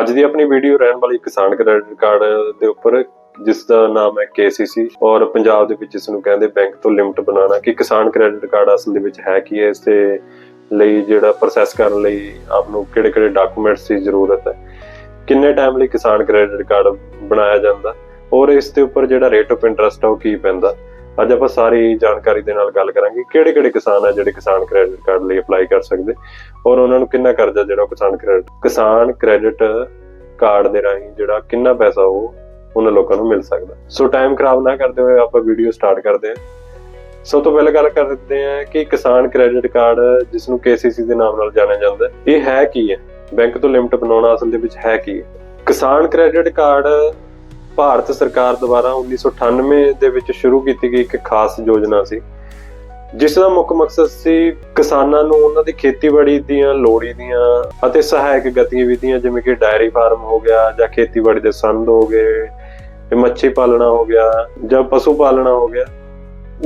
ਅੱਜ ਦੀ ਆਪਣੀ ਵੀਡੀਓ ਰਹਿਣ ਵਾਲੀ ਕਿਸਾਨ ਕ੍ਰੈਡਿਟ ਕਾਰਡ ਦੇ ਉੱਪਰ, ਜਿਸ ਦਾ ਨਾਮ ਹੈ KCC ਔਰ ਪੰਜਾਬ ਦੇ ਵਿੱਚ ਇਸ ਨੂੰ ਕਹਿੰਦੇ ਬੈਂਕ ਤੋਂ ਲਿਮਟ ਬਣਾਉਣਾ ਕਿ ਕਿਸਾਨ ਕ੍ਰੈਡਿਟ ਕਾਰਡ ਅਸਲ ਦੇ ਵਿੱਚ ਹੈ ਕੀ ਹੈ, ਇਸ ਦੇ ਲਈ ਜਿਹੜਾ ਪ੍ਰੋਸੈਸ ਕਰਨ ਲਈ ਆਪ ਨੂੰ ਕਿਹੜੇ-ਕਿਹੜੇ ਡਾਕੂਮੈਂਟਸ ਦੀ ਜ਼ਰੂਰਤ ਹੈ। ਕਿੰਨੇ ਟਾਈਮ ਲਈ ਕਿਸਾਨ ਕ੍ਰੈਡਿਟ ਕਾਰਡ ਬਣਾਇਆ ਜਾਂਦਾ ਔਰ ਇਸ ਦੇ ਉੱਪਰ ਜਿਹੜਾ ਰੇਟ ਆਫ ਇੰਟਰਸਟ ਆ ਉਹ ਕੀ ਪੈਂਦਾ। ਅੱਜ ਆਪਾਂ ਸਾਰੀ ਜਾਣਕਾਰੀ ਦੇ ਨਾਲ ਗੱਲ ਕਰਾਂਗੇ ਕਿਹੜੇ-ਕਿਹੜੇ ਕਿਸਾਨ ਆ ਜਿਹੜੇ ਕਿਸਾਨ ਕ੍ਰੈਡਿਟ ਕਾਰਡ ਲਈ ਅਪਲਾਈ ਕਰ ਸਕਦੇ ਔਰ ਉਹਨਾਂ ਨੂੰ ਕਿੰਨਾ ਕਰਜ਼ਾ ਜਿਹੜਾ ਕਿਸਾਨ ਕ੍ਰੈਡਿਟ ਕਿਸਾਨ ਕ੍ਰੈਡਿਟ ਕਾਰਡ ਦੇ ਰਾਹੀਂ ਜਿਹੜਾ ਕਿੰਨਾ ਪੈਸਾ ਉਹ ਉਹਨਾਂ ਲੋਕਾਂ ਨੂੰ ਮਿਲ ਸਕਦਾ। ਸੋ ਟਾਈਮ ਖਰਾਬ ਨਾ ਕਰਦੇ ਹੋਏ ਆਪਾਂ ਵੀਡੀਓ ਸਟਾਰਟ ਕਰਦੇ ਹਾਂ। ਸਭ ਤੋਂ ਪਹਿਲਾਂ ਗੱਲ ਕਰਦੇ ਹਾਂ ਕਿ ਕਿਸਾਨ ਕ੍ਰੈਡਿਟ ਕਾਰਡ ਜਿਸ ਨੂੰ KCC ਦੇ ਨਾਮ ਨਾਲ ਜਾਣਿਆ ਜਾਂਦਾ ਹੈ ਇਹ ਹੈ ਕੀ ਹੈ? ਬੈਂਕ ਤੋਂ ਲਿਮਟ ਬਣਾਉਣਾ ਅਸਲ ਦੇ ਵਿੱਚ ਹੈ ਕੀ ਹੈ? ਕਿਸਾਨ ਕ੍ਰੈਡਿਟ ਕਾਰਡ ਭਾਰਤ ਸਰਕਾਰ ਦੁਆਰਾ 1998 ਦੇ ਵਿੱਚ ਸ਼ੁਰੂ ਕੀਤੀ ਗਈ ਇੱਕ ਖਾਸ ਯੋਜਨਾ ਸੀ, ਜਿਸ ਦਾ ਮੁੱਖ ਮਕਸਦ ਸੀ ਕਿਸਾਨਾਂ ਨੂੰ ਉਹਨਾਂ ਦੀ ਖੇਤੀਬਾੜੀ ਦੀਆਂ ਲੋੜੀ ਦੀਆਂ ਅਤੇ ਸਹਾਇਕ ਗਤੀਵਿਧੀਆਂ, ਜਿਵੇਂ ਕਿ ਡਾਇਰੀ ਫਾਰਮ ਹੋ ਗਿਆ ਜਾਂ ਖੇਤੀਬਾੜੀ ਦੇ ਸੰਦ ਹੋ ਗਏ ਮੱਛੀ ਪਾਲਣਾ ਹੋ ਗਿਆ ਜਾਂ ਪਸ਼ੂ ਪਾਲਣਾ ਹੋ ਗਿਆ।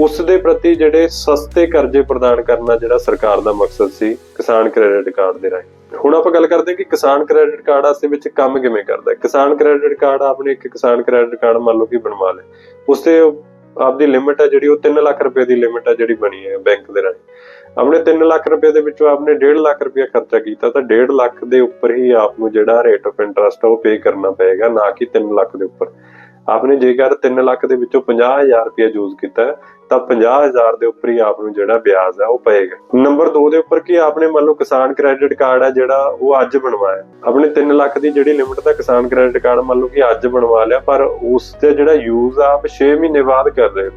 ਉਸ ਦੇ ਪ੍ਰਤੀ ਜਿਹੜੇ ਸਸਤੇ ਕਰਜ਼ੇ ਪ੍ਰਦਾਨ ਕਰਨਾ ਜਿਹੜਾ ਸਰਕਾਰ ਦਾ ਮਕਸਦ ਸੀ ਕਿਸਾਨ ਕ੍ਰੈਡਿਟ ਕਾਰਡ ਦੇ ਰਾਹੀਂ। ਹੁਣ ਆਪਾਂ ਗੱਲ ਕਰਦੇ ਹਾਂ ਕਿ ਕਿਸਾਨ ਕ੍ਰੈਡਿਟ ਕਾਰਡ ਅਸਲ ਵਿੱਚ ਕੰਮ ਕਿਵੇਂ ਕਰਦਾ ਹੈ। ਕਿਸਾਨ ਕ੍ਰੈਡਿਟ ਕਾਰਡ ਆਪਨੇ ਇੱਕ ਕਿਸਾਨ ਕ੍ਰੈਡਿਟ ਕਾਰਡ ਮੰਨ ਲਓ ਕਿ ਬਣਵਾ ਲਿਆ ਉਸ ਤੇ ਆਪਦੀ ਲਿਮਿਟ ਹੈ ਜਿਹੜੀ, ਉਹ 3 ਲੱਖ ਰੁਪਏ ਦੀ ਲਿਮਿਟ ਹੈ ਜਿਹੜੀ ਬਣੀ ਹੈ ਬੈਂਕ ਦੇ ਰਾਹੀਂ। ਆਪਣੇ 3 ਲੱਖ ਰੁਪਏ ਦੇ ਵਿੱਚੋਂ ਆਪਨੇ 1.5 ਲੱਖ ਰੁਪਏ ਖਰਚਾ ਕੀਤਾ ਤਾਂ 1.5 ਲੱਖ ਦੇ ਉੱਪਰ ਹੀ ਆਪ ਨੂੰ ਜਿਹੜਾ ਰੇਟ ਆਫ ਇੰਟਰਸਟ ਉਹ ਪੇ ਕਰਨਾ ਪਏਗਾ, ਨਾ ਕਿ 3 ਲੱਖ ਦੇ ਉੱਪਰ। ਆਪਨੇ ਜੇਕਰ 3 ਲੱਖ ਦੇ ਵਿੱਚੋਂ 50000 ਰੁਪਏ ਯੂਜ਼ ਕੀਤਾ ਤਾਂ 50000 ਦੇ ਉੱਪਰ ਹੀ ਆਪ ਨੂੰ ਜਿਹੜਾ ਵਿਆਜ ਹੈ ਉਹ ਪਏਗਾ। ਨੰਬਰ 2 ਦੇ ਉੱਪਰ ਕੀ ਆਪਨੇ ਮੰਨ ਲਓ ਕਿਸਾਨ ਕ੍ਰੈਡਿਟ ਕਾਰਡ ਹੈ ਜਿਹੜਾ ਉਹ ਅੱਜ ਬਣਵਾਇਆ ਆਪਣੇ 3 ਲੱਖ ਦੀ ਜਿਹੜੀ ਲਿਮਿਟ ਦਾ ਕਿਸਾਨ ਕ੍ਰੈਡਿਟ ਕਾਰਡ ਮੰਨ ਲਓ ਕਿ ਅੱਜ ਬਣਵਾ ਲਿਆ, ਪਰ ਉਸ ਤੇ ਜਿਹੜਾ ਯੂਜ਼ ਆਪ 6 ਮਹੀਨੇ ਬਾਅਦ ਕਰ ਰਹੇ ਹੋ।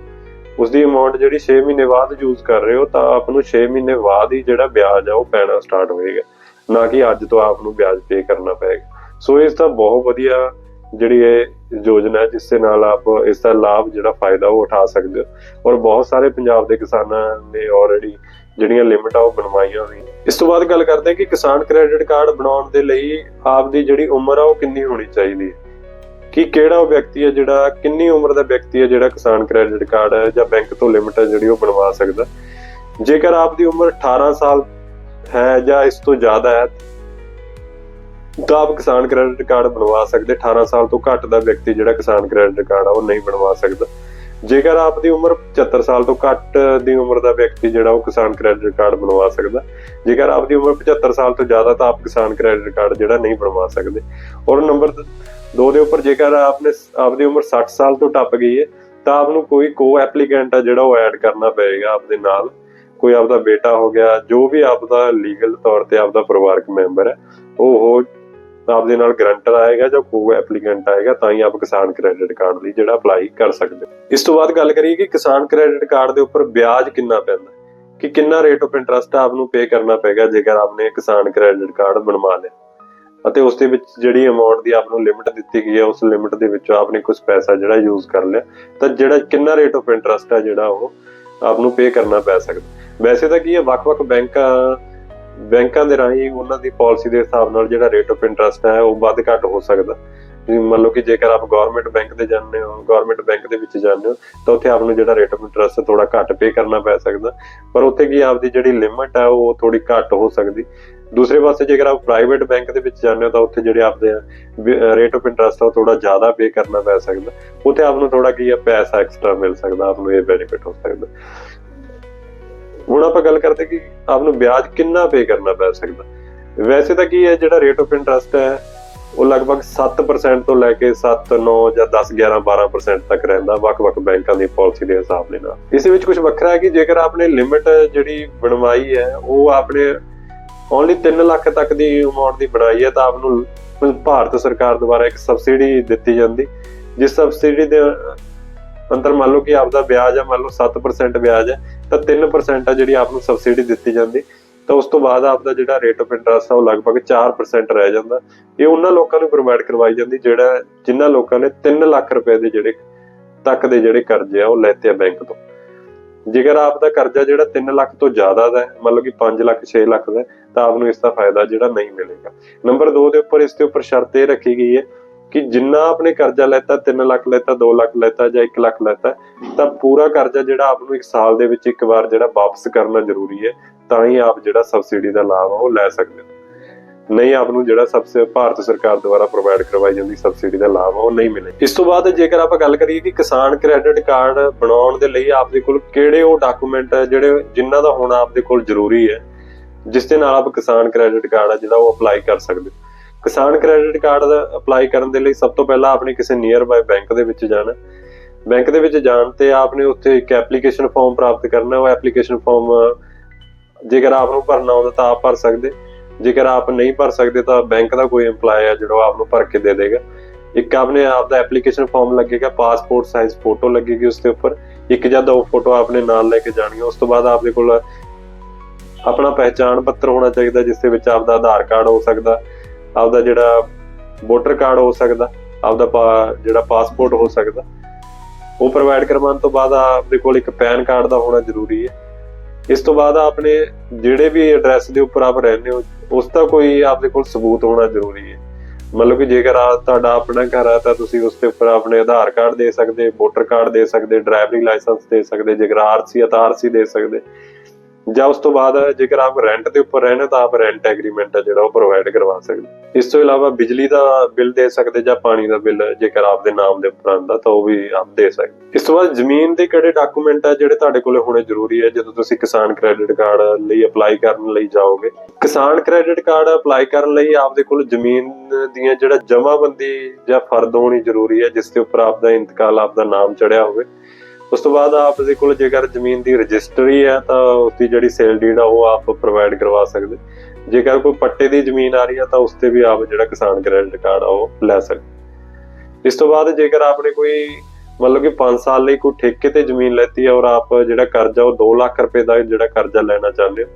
ਉਸ ਦੀ ਅਮਾਉਂਟ ਜਿਹੜੀ 6 ਮਹੀਨੇ ਬਾਅਦ ਯੂਜ਼ ਕਰ ਰਹੇ ਹੋ, ਤਾਂ ਆਪ ਨੂੰ 6 ਮਹੀਨੇ ਬਾਅਦ ਹੀ ਜਿਹੜਾ ਵਿਆਜ ਆ ਉਹ ਪੈਣਾ ਸਟਾਰਟ ਹੋਏਗਾ। ਨਾ ਕਿ ਅੱਜ ਤੋਂ ਆਪ ਨੂੰ ਵਿਆਜ ਪੇ ਕਰਨਾ ਪਏਗਾ। ਸੋ ਇਸ ਦਾ ਬਹੁਤ ਵਧੀਆ ਜਿਹੜੀ ਇਹ ਯੋਜਨਾ ਹੈ, ਜਿਸ ਦੇ ਨਾਲ ਆਪ ਇਸ ਦਾ ਲਾਭ ਜਿਹੜਾ ਫਾਇਦਾ ਉਹ ਉਠਾ ਸਕਦੇ ਹੋ। ਔਰ ਬਹੁਤ ਸਾਰੇ ਪੰਜਾਬ ਦੇ ਕਿਸਾਨਾਂ ਨੇ ਆਲਰੇਡੀ ਜਿਹੜੀਆਂ ਲਿਮਟ ਉਹ ਬਣਵਾਈਆਂ ਹੋਈਆਂ। ਇਸ ਤੋਂ ਬਾਅਦ ਗੱਲ ਕਰਦੇ ਹਾਂ ਕਿ ਕਿਸਾਨ ਕ੍ਰੈਡਿਟ ਕਾਰਡ ਬਣਾਉਣ ਦੇ ਲਈ ਆਪ ਦੀ ਜਿਹੜੀ ਉਮਰ ਆ, ਉਹ ਕਿੰਨੀ ਹੋਣੀ ਚਾਹੀਦੀ ਹੈ? ਕਿ ਕਿਹੜਾ ਉਹ ਵਿਅਕਤੀ ਹੈ ਜਿਹੜਾ, ਕਿੰਨੀ ਉਮਰ ਦਾ ਵਿਅਕਤੀ ਹੈ ਜਿਹੜਾ ਕਿਸਾਨ ਕ੍ਰੈਡਿਟ ਕਾਰਡ ਹੈ ਜਾਂ ਬੈਂਕ ਤੋਂ ਲਿਮਟ ਹੈ ਜਿਹੜੀ ਉਹ ਬਣਵਾ ਸਕਦਾ? ਜੇਕਰ ਆਪ ਦੀ ਉਮਰ 18 ਸਾਲ ਹੈ ਜਾਂ ਇਸ ਤੋਂ ਜ਼ਿਆਦਾ ਹੈ ਤਾਂ ਆਪ ਕਿਸਾਨ ਕ੍ਰੈਡਿਟ ਕਾਰਡ ਬਣਵਾ ਸਕਦੇ 18 ਸਾਲ ਤੋਂ ਘੱਟ ਦਾ ਵਿਅਕਤੀ ਜਿਹੜਾ ਕਿਸਾਨ ਕ੍ਰੈਡਿਟ ਕਾਰਡ ਆ, ਉਹ ਨਹੀਂ ਬਣਵਾ ਸਕਦਾ। ਜੇਕਰ ਆਪ ਦੀ ਉਮਰ 75 ਸਾਲ ਤੋਂ ਘੱਟ ਦੀ ਉਮਰ ਦਾ ਵਿਅਕਤੀ ਜਿਹੜਾ, ਉਹ ਕਿਸਾਨ ਕ੍ਰੈਡਿਟ ਕਾਰਡ ਬਣਵਾ ਸਕਦਾ। ਜੇਕਰ ਆਪ ਦੀ ਉਮਰ 75 ਸਾਲ ਤੋਂ ਜ਼ਿਆਦਾ, ਤਾਂ ਆਪ ਕਿਸਾਨ ਕ੍ਰੈਡਿਟ ਕਾਰਡ ਜਿਹੜਾ ਨਹੀਂ ਬਣਵਾ ਸਕਦੇ। ਔਰ ਨੰਬਰ 2 ਦੇ ਉੱਪਰ, ਜੇਕਰ ਆਪਨੇ ਆਪ ਦੀ ਉਮਰ 60 ਸਾਲ ਤੋਂ ਟੱਪ ਗਈ ਹੈ, ਤਾਂ ਆਪ ਨੂੰ ਕੋਈ ਕੋ ਐਪਲੀਕੈਂਟ ਆ ਜਿਹੜਾ, ਉਹ ਐਡ ਕਰਨਾ ਪਏਗਾ ਆਪਦੇ ਨਾਲ। ਕੋਈ ਆਪਦਾ ਬੇਟਾ ਹੋ ਗਿਆ, ਜੋ ਵੀ ਆਪਦਾ ਲੀਗਲ ਤੌਰ ਤੇ ਆਪਦਾ ਪਰਿਵਾਰਕ ਮੈਂਬਰ ਹੈ, ਉਹ ਆਪਦੇ ਨਾਲ ਗਰੰਟਰ ਆਏਗਾ ਜਾਂ ਕੋ ਐਪਲੀਕੈਂਟ ਆਏਗਾ, ਤਾਂ ਹੀ ਆਪ ਕਿਸਾਨ ਕ੍ਰੈਡਿਟ ਕਾਰਡ ਲਈ ਜਿਹੜਾ ਅਪਲਾਈ ਕਰ ਸਕਦੇ ਹੋ। ਇਸ ਤੋਂ ਬਾਅਦ ਗੱਲ ਕਰੀਏ ਕਿ ਕਿਸਾਨ ਕ੍ਰੈਡਿਟ ਕਾਰਡ ਦੇ ਉੱਪਰ ਵਿਆਜ ਕਿੰਨਾ ਪੈਂਦਾ ਕਿ ਕਿੰਨਾ ਰੇਟ ਆਫ ਇੰਟਰਸਟ ਆਪ ਨੂੰ ਪੇ ਕਰਨਾ ਪਏਗਾ ਜੇਕਰ ਆਪਨੇ ਕਿਸਾਨ ਕ੍ਰੈਡਿਟ ਕਾਰਡ ਬਣਵਾ ਲਿਆ? ਅਤੇ ਉਸ ਦੇ ਵਿੱਚ ਜਿਹੜੀ ਅਮਾਉਂਟ ਦੀ ਆਪ ਨੂੰ ਲਿਮਿਟ ਦਿੱਤੀ ਗਈ ਹੈ, ਉਸ ਲਿਮਿਟ ਦੇ ਵਿੱਚੋਂ ਆਪਨੇ ਕੁਝ ਪੈਸਾ ਜਿਹੜਾ ਯੂਜ਼ ਕਰ ਲਿਆ, ਤਾਂ ਜਿਹੜਾ ਕਿੰਨਾ ਰੇਟ ਆਫ ਇੰਟਰਸਟ ਹੈ ਜਿਹੜਾ ਉਹ ਆਪ ਨੂੰ ਪੇ ਕਰਨਾ ਪੈ ਸਕਦਾ ਵੈਸੇ ਤਾਂ ਕੀ ਹੈ, ਵੱਖ-ਵੱਖ ਬੈਂਕਾਂ ਬੈਂਕਾਂ ਦੇ ਰਾਹੀਂ ਉਹਨਾਂ ਦੀ ਪਾਲਿਸੀ ਦੇ ਹਿਸਾਬ ਨਾਲ ਜਿਹੜਾ ਰੇਟ ਆਫ ਇੰਟਰਸਟ ਹੈ ਉਹ ਵੱਧ ਘੱਟ ਹੋ ਸਕਦਾ। ਮੰਨ ਲਓ ਕਿ ਜੇਕਰ ਆਪ ਗਵਰਨਮੈਂਟ ਬੈਂਕ ਦੇ ਜਾਂਦੇ ਹੋ ਗਵਰਨਮੈਂਟ ਬੈਂਕ ਦੇ ਵਿੱਚ ਜਾਂਦੇ ਹੋ, ਤਾਂ ਉੱਥੇ ਆਪ ਨੂੰ ਜਿਹੜਾ ਰੇਟ ਆਫ ਇੰਟਰਸਟ ਥੋੜਾ ਘੱਟ ਪੇ ਕਰਨਾ ਪੈ ਸਕਦਾ। ਪਰ ਉੱਥੇ ਕੀ ਆਪਦੀ ਜਿਹੜੀ ਲਿਮਟ ਹੈ ਉਹ ਥੋੜੀ ਘੱਟ ਹੋ ਸਕਦੀ। ਦੂਸਰੇ ਪਾਸੇ ਜੇਕਰ ਆਪ ਪ੍ਰਾਈਵੇਟ ਬੈਂਕ ਦੇ ਵਿੱਚ ਜਾਂਦੇ ਹੋ, ਤਾਂ ਉੱਥੇ ਜਿਹੜੇ ਆਪਦੇ ਰੇਟ ਆਫ ਇੰਟਰਸਟ ਆ ਥੋੜਾ ਜ਼ਿਆਦਾ ਪੇ ਕਰਨਾ ਪੈ ਸਕਦਾ। ਉੱਥੇ ਆਪ ਨੂੰ ਥੋੜਾ ਕੀ ਹੈ ਪੈਸਾ ਐਕਸਟਰਾ ਮਿਲ ਸਕਦਾ, ਆਪ ਨੂੰ ਇਹ ਬੈਨੀਫਿਟ ਹੋ ਸਕਦਾ। ਹੁਣ ਆਪਾਂ ਗੱਲ ਕਰਦੇ ਕਿ ਆਪ ਨੂੰ ਵਿਆਜ ਕਿੰਨਾ ਪੇ ਕਰਨਾ ਪੈ ਸਕਦਾ। ਵੈਸੇ ਤਾਂ ਕੀ ਹੈ, ਜਿਹੜਾ ਰੇਟ ਆਫ ਇੰਟਰਸਟ ਹੈ, ਉਹ ਲਗਭਗ 7% ਤੋਂ ਲੈ ਕੇ 7 9 ਜਾਂ 10 11 12% ਤੱਕ ਰਹਿੰਦਾ ਵੱਖ-ਵੱਖ ਬੈਂਕਾਂ ਦੀ ਪਾਲਿਸੀ ਦੇ ਹਿਸਾਬ ਦੇ ਨਾਲ। ਇਸ ਵਿੱਚ ਕੁਝ ਵੱਖਰਾ ਹੈ ਕਿ ਜੇਕਰ ਆਪਨੇ ਲਿਮਿਟ ਜਿਹੜੀ ਬਣਵਾਈ ਹੈ, ਉਹ ਆਪਣੇ ਓਨਲੀ 3 ਲੱਖ ਤੱਕ ਦੀ ਅਮਾਉਂਟ ਦੀ ਬਣਾਈ ਹੈ, ਤਾਂ ਆਪ ਨੂੰ ਭਾਰਤ ਸਰਕਾਰ ਦੁਆਰਾ ਇੱਕ ਸਬਸਿਡੀ ਦਿੱਤੀ ਜਾਂਦੀ। ਜਿਸ ਸਬਸਿਡੀ ਦੇ ਅੰਦਰ ਮੰਨ ਲਓ ਕਿ ਆਪਦਾ ਵਿਆਜ ਹੈ ਮੰਨ ਲਓ 7% ਵਿਆਜ ਹੈ ਤਾਂ 3% ਆ ਜਿਹੜੀ ਆਪ ਨੂੰ ਸਬਸਿਡੀ ਦਿੱਤੀ ਜਾਂਦੀ। ਤਾਂ ਉਸ ਤੋਂ ਬਾਅਦ ਆਪਦਾ ਜਿਹੜਾ ਰੇਟ ਆਫ ਇੰਟਰਸਟ ਆ, ਉਹ ਲਗਭਗ 4% ਰਹਿ ਜਾਂਦਾ। ਇਹ ਉਹਨਾਂ ਲੋਕਾਂ ਨੂੰ ਪ੍ਰੋਵਾਈਡ ਕਰਵਾਈ ਜਾਂਦੀ, ਜਿਹੜਾ ਜਿਨ੍ਹਾਂ ਲੋਕਾਂ ਨੇ 3 ਲੱਖ ਰੁਪਏ ਦੇ ਜਿਹੜੇ ਤੱਕ ਦੇ ਜਿਹੜੇ ਕਰਜ਼ੇ ਆ, ਉਹ ਲੈਤੇ ਆ ਬੈਂਕ ਤੋਂ। ਜੇਕਰ ਆਪ ਦਾ ਕਰਜ਼ਾ ਜਿਹੜਾ 3 ਲੱਖ ਤੋਂ ਜ਼ਿਆਦਾ ਦਾ ਹੈ, ਮੰਨ ਕਿ 5 ਲੱਖ 6 ਲੱਖ ਦਾ ਤਾਂ ਆਪ ਨੂੰ ਇਸ ਦਾ ਫਾਇਦਾ ਜਿਹੜਾ ਨਹੀਂ ਮਿਲੇਗਾ। ਨੰਬਰ 2 ਦੇ ਉੱਪਰ ਇਸ ਦੇ ਉੱਪਰ ਸ਼ਰਤ ਇਹ ਰੱਖੀ ਗਈ ਹੈ ਕਿ ਜਿੰਨਾ ਆਪਣੇ ਕਰਜ਼ਾ ਲੈਤਾ 3 ਲੱਖ ਲੈਤਾ 2 ਲੱਖ ਲੈਤਾ ਜਾਂ 1 ਲੱਖ ਲੈਤਾ, ਤਾਂ ਪੂਰਾ ਕਰਜ਼ਾ ਜਿਹੜਾ ਆਪ ਨੂੰ ਇੱਕ ਸਾਲ ਦੇ ਵਿੱਚ ਇੱਕ ਵਾਰ ਜਿਹੜਾ ਵਾਪਸ ਕਰਨਾ ਜ਼ਰੂਰੀ ਹੈ, ਤਾਂ ਹੀ ਆਪ ਜਿਹੜਾ ਸਬਸਿਡੀ ਦਾ ਲਾਭ ਉਹ ਲੈ ਸਕਦੇ ਹੋ। ਨਹੀਂ ਆਪ ਨੂੰ ਜਿਹੜਾ ਸਬਸੇ, ਭਾਰਤ ਸਰਕਾਰ ਦੁਆਰਾ ਪ੍ਰੋਵਾਈਡ ਕਰਵਾਈ ਜਾਂਦੀ ਸਬਸਿਡੀ ਦਾ ਲਾਭ ਉਹ ਨਹੀਂ ਮਿਲੇ। ਇਸ ਤੋਂ ਬਾਅਦ ਜੇਕਰ ਆਪਾਂ ਗੱਲ ਕਰੀਏ ਕਿ ਕਿਸਾਨ ਕ੍ਰੈਡਿਟ ਕਾਰਡ ਬਣਾਉਣ ਦੇ ਲਈ ਆਪ ਦੇ ਕੋਲ ਕਿਹੜੇ ਉਹ ਡਾਕੂਮੈਂਟ ਹੈ ਜਿਹੜੇ ਜਿਨ੍ਹਾਂ ਦਾ ਹੋਣਾ ਆਪ ਦੇ ਕੋਲ ਜ਼ਰੂਰੀ ਹੈ, ਜਿਸ ਦੇ ਨਾਲ ਆਪ ਕਿਸਾਨ ਕ੍ਰੈਡਿਟ ਕਾਰਡ ਆ ਜਿਹੜਾ ਉਹ ਅਪਲਾਈ ਕਰ ਸਕਦੇ ਹੋ। ਕਿਸਾਨ ਕ੍ਰੈਡਿਟ ਕਾਰਡ ਦਾ ਅਪਲਾਈ ਕਰਨ ਦੇ ਲਈ ਸਭ ਤੋਂ ਪਹਿਲਾਂ ਆਪਨੇ ਕਿਸੇ ਨੀਅਰ ਬਾਈ ਬੈਂਕ ਦੇ ਵਿੱਚ ਜਾਣਾ। ਬੈਂਕ ਦੇ ਵਿੱਚ ਜਾਣ ਤੇ ਆਪਨੇ ਉੱਥੇ ਇੱਕ ਐਪਲੀਕੇਸ਼ਨ ਫਾਰਮ ਪ੍ਰਾਪਤ ਕਰਨਾ, ਉਹ ਐਪਲੀਕੇਸ਼ਨ ਫਾਰਮ ਜੇਕਰ ਆਪ ਨੂੰ ਭਰਨਾ ਆਉਂਦਾ ਤਾਂ ਆਪ ਭਰ ਸਕਦੇ। ਜੇਕਰ ਆਪ ਨਹੀਂ ਭਰ ਸਕਦੇ ਤਾਂ ਬੈਂਕ ਦਾ ਕੋਈ EMPLOYE ਹੈ ਜਿਹੜਾ ਆਪ ਨੂੰ ਭਰ ਕੇ ਦੇ ਦੇਗਾ। ਇੱਕ ਆਪਨੇ ਆਪ ਦਾ ਐਪਲੀਕੇਸ਼ਨ ਫਾਰਮ ਲੱਗੇਗਾ ਪਾਸਪੋਰਟ ਸਾਈਜ਼ ਫੋਟੋ ਲੱਗੇਗੀ ਉਸ ਦੇ ਉੱਪਰ। ਇੱਕ ਜਾਂ ਦੋ ਫੋਟੋ ਆਪਨੇ ਨਾਲ ਲੈ ਕੇ ਜਾਣੀਆਂ, ਉਸ ਤੋਂ ਬਾਅਦ ਆਪਦੇ ਕੋਲ ਆਪਣਾ ਪਹਿਚਾਣ ਪੱਤਰ ਹੋਣਾ ਚਾਹੀਦਾ, ਜਿਸ ਦੇ ਵਿੱਚ ਆਪਦਾ ਆਧਾਰ ਕਾਰਡ ਹੋ ਸਕਦਾ। ਆਪਦਾ ਜਿਹੜਾ ਵੋਟਰ ਕਾਰਡ ਹੋ ਸਕਦਾ, ਆਪਦਾ ਪਾ- ਜਿਹੜਾ ਪਾਸਪੋਰਟ ਹੋ ਸਕਦਾ। ਉਹ ਪ੍ਰੋਵਾਈਡ ਕਰਵਾਉਣ ਤੋਂ ਬਾਅਦ ਆਪਦੇ ਕੋਲ ਇੱਕ ਪੈਨ ਕਾਰਡ ਦਾ ਹੋਣਾ ਜ਼ਰੂਰੀ ਹੈ। ਇਸ ਤੋਂ ਬਾਅਦ ਆਪਣੇ ਜਿਹੜੇ ਵੀ ਐਡਰੈਸ ਦੇ ਉੱਪਰ ਆਪ ਰਹਿੰਦੇ ਹੋ, ਉਸ ਦਾ ਕੋਈ ਆਪਦੇ ਕੋਲ ਸਬੂਤ ਹੋਣਾ ਜ਼ਰੂਰੀ ਹੈ। ਮਤਲਬ ਕਿ ਜੇਕਰ ਆ ਤੁਹਾਡਾ ਆਪਣਾ ਘਰ ਆ, ਤਾਂ ਤੁਸੀਂ ਉਸ ਦੇ ਉੱਪਰ ਆਪਣੇ ਆਧਾਰ ਕਾਰਡ ਦੇ ਸਕਦੇ ਵੋਟਰ ਕਾਰਡ ਦੇ ਸਕਦੇ ਡਰਾਈਵਿੰਗ ਲਾਇਸੈਂਸ ਦੇ ਸਕਦੇ, ਜੇਕਰ ਆਰਸੀ ਆ ਤਾਂ ਆਰਸੀ ਦੇ ਸਕਦੇ। ਜਾਂ ਉਸ ਤੋਂ ਬਾਅਦ ਜੇਕਰ ਆਪ ਰੈਂਟ ਦੇ ਉੱਪਰ ਰਹਿਣਾ ਤਾਂ ਆਪ ਰੈਂਟ ਐਗਰੀਮੈਂਟ ਆ ਜਿਹੜਾ ਉਹ ਪ੍ਰੋਵਾਈਡ ਕਰਵਾ ਸਕਦੇ। ਇਸ ਤੋਂ ਇਲਾਵਾ ਬਿਜਲੀ ਦਾ ਬਿੱਲ ਦੇ ਸਕਦੇ ਜਾਂ ਪਾਣੀ ਦਾ ਬਿੱਲ ਜੇਕਰ ਆਪ ਨਾਮ ਦੇ ਉੱਪਰ ਆਂਦਾ ਤਾਂ ਉਹ ਵੀ ਆਪ ਦੇ ਸਕਦੇ। ਇਸ ਤੋਂ ਬਾਅਦ ਜ਼ਮੀਨ ਦੇ ਕਿਹੜੇ ਡਾਕੂਮੈਂਟ ਆ ਜਿਹੜੇ ਤੁਹਾਡੇ ਕੋਲੇ ਹੋਣੇ ਜ਼ਰੂਰੀ ਹੈ ਜਦੋਂ ਤੁਸੀਂ ਕਿਸਾਨ ਕ੍ਰੈਡਿਟ ਕਾਰਡ ਲਈ ਅਪਲਾਈ ਕਰਨ ਲਈ ਜਾਓਗੇ। ਕਿਸਾਨ ਕ੍ਰੈਡਿਟ ਕਾਰਡ ਅਪਲਾਈ ਕਰਨ ਲਈ ਆਪਦੇ ਕੋਲ ਜ਼ਮੀਨ ਦੀਆਂ ਜਿਹੜਾ ਜਮ੍ਹਾਂਬੰਦੀ ਜਾਂ ਫਰਦ ਹੋਣੀ ਜ਼ਰੂਰੀ ਹੈ ਜਿਸ ਦੇ ਉੱਪਰ ਆਪ ਦਾ ਇੰਤਕਾਲ ਆਪ ਦਾ ਨਾਮ ਚੜਿਆ ਹੋਵੇ ਉਸ ਤੋਂ ਬਾਅਦ ਆਪ ਦੇ ਕੋਲ ਜੇਕਰ ਜ਼ਮੀਨ ਦੀ ਰਜਿਸਟਰੀ ਹੈ ਤਾਂ ਉਸ ਦੀ ਜਿਹੜੀ ਸੇਲ ਡੀਡ ਆ ਉਹ ਆਪ ਪ੍ਰੋਵਾਈਡ ਕਰਵਾ ਸਕਦੇ। ਜੇਕਰ ਕੋਈ ਪੱਟੇ ਦੀ ਜ਼ਮੀਨ ਆ ਰਹੀ ਹੈ ਤਾਂ ਉਸ ਤੇ ਵੀ ਆਪ ਜਿਹੜਾ ਕਿਸਾਨ ਕ੍ਰੈਡਿਟ ਕਾਰਡ ਆ ਉਹ ਲੈ ਸਕਦੇ। ਇਸ ਤੋਂ ਬਾਅਦ ਜੇਕਰ ਆਪਨੇ ਕੋਈ ਮਤਲਬ ਕਿ 5 ਸਾਲ ਲਈ ਕੋਈ ਠੇਕੇ ਤੇ ਜ਼ਮੀਨ ਲੈਤੀ ਹੈ ਔਰ ਆਪ ਜਿਹੜਾ ਕਰਜ਼ਾ ਉਹ 2 ਲੱਖ ਰੁਪਏ ਦਾ ਜਿਹੜਾ ਕਰਜ਼ਾ ਲੈਣਾ ਚਾਹੁੰਦੇ ਹੋ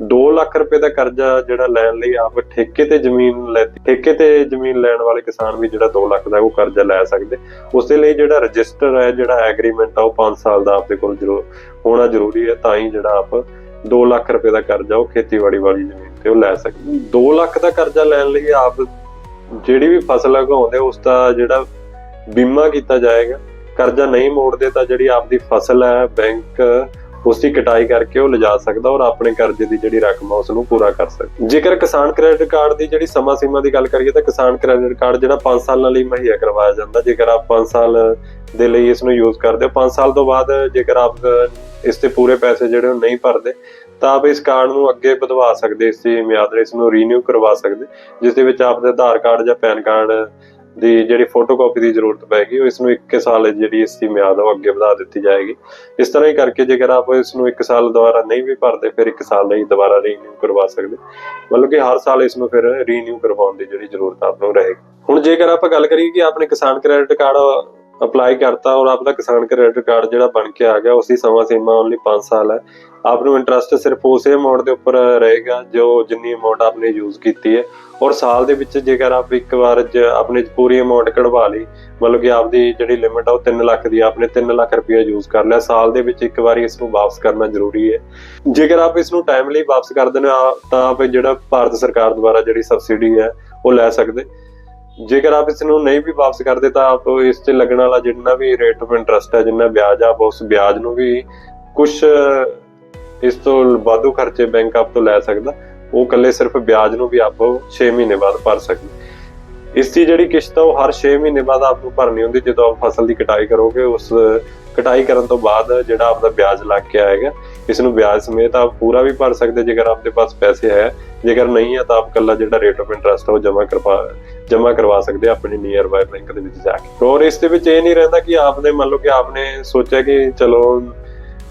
2 ਲੱਖ ਰੁਪਏ ਦਾ ਕਰਜ਼ਾ ਜਿਹੜਾ ਲੈਣ ਲਈ ਆਪ ਠੇਕੇ ਤੇ ਜ਼ਮੀਨ ਲੈਤੀ ਠੇਕੇ ਤੇ ਜ਼ਮੀਨ ਲੈਣ ਵਾਲੇ ਕਿਸਾਨ ਵੀ ਜਿਹੜਾ 2 ਲੱਖ ਦਾ ਉਹ ਕਰਜ਼ਾ ਲੈ ਸਕਦੇ। ਉਸ ਦੇ ਲਈ ਜਿਹੜਾ ਰਜਿਸਟਰ ਹੈ, ਜਿਹੜਾ ਐਗਰੀਮੈਂਟ ਆ, ਉਹ 5 ਸਾਲ ਦਾ ਆਪਦੇ ਕੋਲ ਜ਼ਰੂਰ ਹੋਣਾ ਜ਼ਰੂਰੀ ਹੈ, ਤਾਂ ਹੀ ਜਿਹੜਾ ਆਪ 2 ਲੱਖ ਰੁਪਏ ਦਾ ਕਰਜ਼ਾ ਉਹ ਖੇਤੀਬਾੜੀ ਵਾਲੀ ਜ਼ਮੀਨ ਤੇ ਉਹ ਲੈ ਸਕਦੇ 2 ਲੱਖ ਦਾ ਕਰਜ਼ਾ ਲੈਣ ਲਈ ਆਪ ਜਿਹੜੀ ਵੀ ਫਸਲ ਉਗਾਉਂਦੇ, ਉਸ ਦਾ ਜਿਹੜਾ ਬੀਮਾ ਕੀਤਾ ਜਾਏਗਾ। ਕਰਜ਼ਾ ਨਹੀਂ ਮੋੜਦੇ ਤਾਂ ਜਿਹੜੀ ਆਪਦੀ ਫਸਲ ਹੈ, ਬੈਂਕ ਉਸ ਦੀ ਕਟਾਈ ਕਰਕੇ ਉਹ ਲਿਜਾ ਸਕਦਾ ਔਰ ਆਪਣੇ ਕਰਜ਼ੇ ਦੀ ਜਿਹੜੀ ਰਕਮ ਆ ਉਸ ਨੂੰ ਪੂਰਾ ਕਰ ਸਕਦਾ। ਜੇਕਰ ਕਿਸਾਨ ਕ੍ਰੈਡਿਟ ਕਾਰਡ ਦੀ ਜਿਹੜੀ ਸਮਾਂ ਸੀਮਾ ਦੀ ਗੱਲ ਕਰੀਏ ਤਾਂ ਕਿਸਾਨ ਕ੍ਰੈਡਿਟ ਕਾਰਡ ਜਿਹੜਾ 5 ਸਾਲਾਂ ਲਈ ਮੁਹੱਈਆ ਕਰਵਾਇਆ ਜਾਂਦਾ। ਜੇਕਰ ਆਪ 5 ਸਾਲ ਦੇ ਲਈ ਇਸ ਨੂੰ ਯੂਜ਼ ਕਰਦੇ ਹੋ 5 ਸਾਲ ਤੋਂ ਬਾਅਦ ਜੇਕਰ ਆਪ ਇਸ ਤੇ ਪੂਰੇ ਪੈਸੇ ਜਿਹੜੇ ਉਹ ਨਹੀਂ ਭਰਦੇ, ਤਾਂ ਆਪ ਇਸ ਕਾਰਡ ਨੂੰ ਅੱਗੇ ਵਧਵਾ ਸਕਦੇ, ਇਸ ਦੀ ਮਿਆਦ ਇਸ ਨੂੰ ਰੀਨਿਊ ਕਰਵਾ ਸਕਦੇ, ਜਿਸ ਦੇ ਵਿੱਚ ਆਪ ਦੇ ਆਧਾਰ ਕਾਰਡ ਜਾਂ ਪੈਨ ਕਾਰਡ ਦੀ ਜਿਹੜੀ ਫੋਟੋਕਾਪੀ ਦੀ ਜ਼ਰੂਰਤ ਪੈਗੀ ਉਹ ਇਸ ਨੂੰ 1 ਸਾਲ ਜਿਹੜੀ ਇਸ ਦੀ ਮਿਆਦ ਉਹ ਅੱਗੇ ਵਧਾ ਦਿੱਤੀ ਜਾਏਗੀ। ਇਸ ਤਰ੍ਹਾਂ ਹੀ ਕਰਕੇ ਜੇਕਰ ਆਪ ਇਸ ਨੂੰ 1 ਸਾਲ ਦੁਬਾਰਾ ਨਹੀਂ ਵੀ ਭਰਦੇ, ਫਿਰ 1 ਸਾਲ ਲਈ ਦੁਬਾਰਾ ਰੀਨਿਊ ਕਰਵਾ ਸਕਦੇ। ਮਤਲਬ ਕਿ ਹਰ ਸਾਲ ਇਸ ਨੂੰ ਫਿਰ ਰੀਨਿਊ ਕਰਵਾਉਣ ਦੀ ਜਿਹੜੀ ਜ਼ਰੂਰਤ ਆਪ ਨੂੰ ਰਹੇਗੀ। ਹੁਣ ਜੇਕਰ ਆਪਾਂ ਗੱਲ ਕਰੀਏ ਕਿ ਆਪਣੇ ਕਿਸਾਨ ਕ੍ਰੈਡਿਟ ਕਾਰਡ ਅਪਲਾਈ ਕਰਤਾ ਔਰ ਆਪਦਾ ਕਿਸਾਨ ਕ੍ਰੈਡਿਟ ਕਾਰਡ ਜਿਹੜਾ ਬਣ ਕੇ ਆ ਗਿਆ ਉਸ ਦੀ ਸਮਾਂ ਸੀਮਾ ਓਨਲੀ 5 ਸਾਲ ਹੈ। ਆਪ ਨੂੰ ਇੰਟਰਸਟ ਸਿਰਫ ਉਸੇ ਅਮਾਉਂਟ ਦੇ ਉੱਪਰ ਰਹੇਗਾ ਜੋ ਜਿੰਨੀ ਅਮਾਉਂਟ ਆਪਨੇ ਯੂਜ਼ ਕੀਤੀ ਹੈ। ਔਰ ਸਾਲ ਦੇ ਵਿੱਚ ਜੇਕਰ ਆਪ ਇੱਕ ਵਾਰ ਜ ਆਪਣੇ ਪੂਰੀ ਅਮਾਉਂਟ ਕਢਵਾ ਲਈ, ਮਤਲਬ ਕਿ ਆਪਦੀ ਜਿਹੜੀ ਲਿਮਿਟ ਆ ਉਹ 3 ਲੱਖ ਦੀ ਆਪਨੇ 3 ਲੱਖ ਰੁਪਏ ਯੂਜ਼ ਕਰ ਲਿਆ, ਸਾਲ ਦੇ ਵਿੱਚ ਇੱਕ ਵਾਰੀ ਇਸ ਨੂੰ ਵਾਪਸ ਕਰਨਾ ਜ਼ਰੂਰੀ ਹੈ। ਜੇਕਰ ਆਪ ਇਸ ਨੂੰ ਟਾਈਮਲੀ ਵਾਪਸ ਕਰ ਦਿੰਦੇ ਆ ਤਾਂ ਆਪ ਜਿਹੜਾ ਭਾਰਤ ਸਰਕਾਰ ਦੁਆਰਾ ਜਿਹੜੀ ਸਬਸਿਡੀ ਹੈ, ਉਹ ਲੈ ਸਕਦੇ। ਜੇਕਰ ਆਪ ਇਸ ਨੂੰ ਨਹੀਂ ਵੀ ਵਾਪਸ ਕਰਦੇ, ਤਾਂ ਆਪ ਇਸ ਤੇ ਲੱਗਣ ਵਾਲਾ ਜਿੰਨਾ ਵੀ ਰੇਟ ਆਫ ਇੰਟਰਸਟ ਹੈ, ਜਿੰਨਾ ਵਿਆਜ ਆ ਆਪ ਉਸ ਵਿਆਜ ਨੂੰ ਵੀ ਕੁਝ ਇਸ ਤੋਂ ਵਾਧੂ ਖਰਚੇ ਬੈਂਕ ਆਪ ਤੋਂ ਲੈ ਸਕਦਾ। ਉਹ ਕੱਲੇ ਸਿਰਫ ਵਿਆਜ ਨੂੰ ਵੀ ਆਪ 6 ਮਹੀਨੇ ਬਾਅਦ ਭਰ ਸਕਦੇ। ਇਸ ਦੀ ਜਿਹੜੀ ਕਿਸ਼ਤ ਆ, ਉਹ ਹਰ 6 ਮਹੀਨੇ ਬਾਅਦ ਆਪ ਨੂੰ ਭਰਨੀ ਹੁੰਦੀ, ਜਦੋਂ ਆਪ ਫਸਲ ਦੀ ਕਟਾਈ ਕਰੋਗੇ, ਉਸ ਕਟਾਈ ਕਰਨ ਤੋਂ ਬਾਅਦ ਜਿਹੜਾ ਆਪਦਾ ਵਿਆਜ ਲੱਗ ਕੇ ਆਏਗਾ, ਇਸ ਨੂੰ ਵਿਆਜ ਸਮੇਤ ਆਪ ਪੂਰਾ ਵੀ ਭਰ ਸਕਦੇ, ਜੇਕਰ ਆਪਦੇ ਪਾਸ ਪੈਸੇ ਹੈ। ਜੇਕਰ ਨਹੀਂ ਹੈ ਤਾਂ ਆਪ ਕੱਲਾ ਜਿਹੜਾ ਰੇਟ ਆਫ ਇੰਟਰਸਟ ਉਹ ਜਮਾ ਕਰਵਾ, ਜਮ੍ਹਾਂ ਕਰਵਾ ਸਕਦੇ ਆਪਣੀ ਨੀਅਰ ਬਾਈ ਬੈਂਕ ਦੇ ਵਿੱਚ ਜਾ ਕੇ। ਔਰ ਇਸ ਦੇ ਵਿੱਚ ਇਹ ਨਹੀਂ ਰਹਿੰਦਾ ਕਿ ਆਪਨੇ ਮੰਨ ਲਓ ਕਿ ਆਪਨੇ ਸੋਚਿਆ ਕਿ ਚਲੋ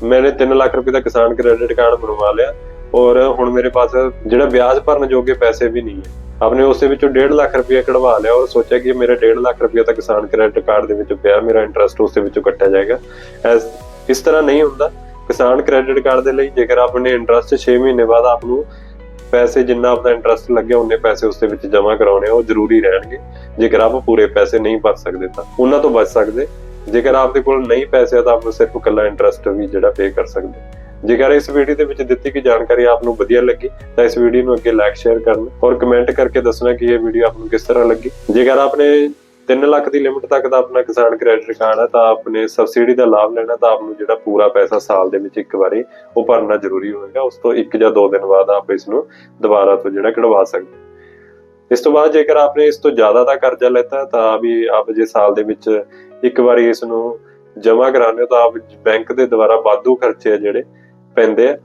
ਮੈਨੇ 3 ਲੱਖ ਰੁਪਏ ਦਾ ਕਿਸਾਨ ਕ੍ਰੈਡਿਟ ਕਾਰਡ ਬਣਵਾ ਲਿਆ ਔਰ ਹੁਣ ਮੇਰੇ ਪਾਸ ਜਿਹੜਾ ਵਿਆਜ ਭਰਨ ਜੋਗੇ ਪੈਸੇ ਵੀ ਨਹੀਂ ਹੈ। ਆਪਨੇ ਉਸੇ ਵਿੱਚੋਂ 1.5 ਲੱਖ ਰੁਪਏ ਕਢਵਾ ਲਿਆ ਔਰ ਸੋਚਿਆ ਕਿ ਮੇਰਾ 1.5 ਲੱਖ ਰੁਪਏ ਤਾਂ ਕਿਸਾਨ ਕ੍ਰੈਡਿਟ ਕਾਰਡ ਦੇ ਵਿੱਚ ਪਿਆ, ਮੇਰਾ ਇੰਟਰਸਟ ਉਸੇ ਵਿੱਚੋਂ ਕੱਟਿਆ ਜਾਏਗਾ। ਐਸ, ਇਸ ਤਰ੍ਹਾਂ ਨਹੀਂ ਹੁੰਦਾ। ਕਿਸਾਨ ਕ੍ਰੈਡਿਟ ਕਾਰਡ ਦੇ ਲਈ ਜੇਕਰ ਆਪਨੇ ਇੰਟਰਸਟ 6 ਮਹੀਨੇ ਬਾਅਦ ਆਪ ਨੂੰ ਪੈਸੇ ਜਿੰਨਾ ਆਪਦਾ ਇੰਟਰਸਟ ਲੱਗਿਆ, ਉਹਨੇ ਪੈਸੇ ਉਸਦੇ ਵਿੱਚ ਜਮ੍ਹਾਂ ਕਰਾਉਣੇ ਉਹ ਜ਼ਰੂਰੀ ਰਹਿਣਗੇ। ਜੇਕਰ ਆਪ ਪੂਰੇ ਪੈਸੇ ਨਹੀਂ ਭਰ ਸਕਦੇ ਤਾਂ। ਉਹਨਾਂ ਤੋਂ ਬਚ ਸਕਦੇ। ਜੇਕਰ ਆਪਦੇ ਕੋਲ ਨਹੀਂ ਪੈਸੇ ਆ ਤਾਂ ਆਪ ਸਿਰਫ ਇਕੱਲਾ ਇੰਟਰਸਟ ਵੀ ਜਿਹੜਾ ਪੇ ਕਰ ਸਕਦੇ ਜੇਕਰ ਇਸ ਵੀਡੀਓ ਦੇ ਵਿੱਚ ਦਿੱਤੀ ਗਈ ਜਾਣਕਾਰੀ ਆਪ ਨੂੰ ਵਧੀਆ ਲੱਗੀ, ਤਾਂ ਇਸ ਵੀਡੀਓ ਨੂੰ ਅੱਗੇ ਲਾਈਕ ਸ਼ੇਅਰ ਕਰਨਾ ਔਰ ਕਮੈਂਟ ਕਰਕੇ ਦੱਸਣਾ ਕਿ ਇਹ ਵੀਡੀਓ ਆਪ ਨੂੰ ਕਿਸ ਤਰ੍ਹਾਂ ਲੱਗੀ। ਜੇਕਰ ਆਪਨੇ 3 ਲੱਖ ਦੀ ਲਿਮਿਟ ਤੱਕ ਦਾ ਆਪਣਾ ਕਿਸਾਨ ਕ੍ਰੈਡਿਟ ਕਾਰਡ ਹੈ ਤਾਂ ਆਪਨੇ ਸਬਸਿਡੀ ਦਾ ਲਾਭ ਲੈਣਾ, ਤਾਂ ਆਪ ਨੂੰ ਜਿਹੜਾ ਪੂਰਾ ਪੈਸਾ ਸਾਲ ਦੇ ਵਿੱਚ ਇੱਕ ਵਾਰੀ ਉਹ ਭਰਨਾ ਜ਼ਰੂਰੀ ਹੋਵੇਗਾ ਉਸ ਤੋਂ ਇੱਕ ਜਾਂ ਦੋ ਦਿਨ ਬਾਅਦ ਆਪ ਇਸ ਨੂੰ ਦੁਬਾਰਾ ਤੋਂ ਜਿਹੜਾ ਕਢਵਾ ਸਕਦੇ ਇਸ ਤੋਂ ਬਾਅਦ ਜੇਕਰ ਆਪਨੇ ਇਸ ਤੋਂ ਜ਼ਿਆਦਾ ਦਾ ਕਰਜ਼ਾ ਲੈਤਾ, ਤਾਂ ਵੀ ਆਪ ਜੇ ਸਾਲ ਦੇ ਵਿੱਚ ਇੱਕ ਵਾਰੀ ਇਸ ਨੂੰ ਜਮ੍ਹਾਂ ਕਰਾਉਂਦੇ ਹੋ ਤਾਂ ਆਪ ਬੈਂਕ ਦੇ ਦੁਆਰਾ ਵਾਧੂ ਖਰਚੇ ਆ ਜਿਹੜੇ ਪੈਂਦੇ ਆ।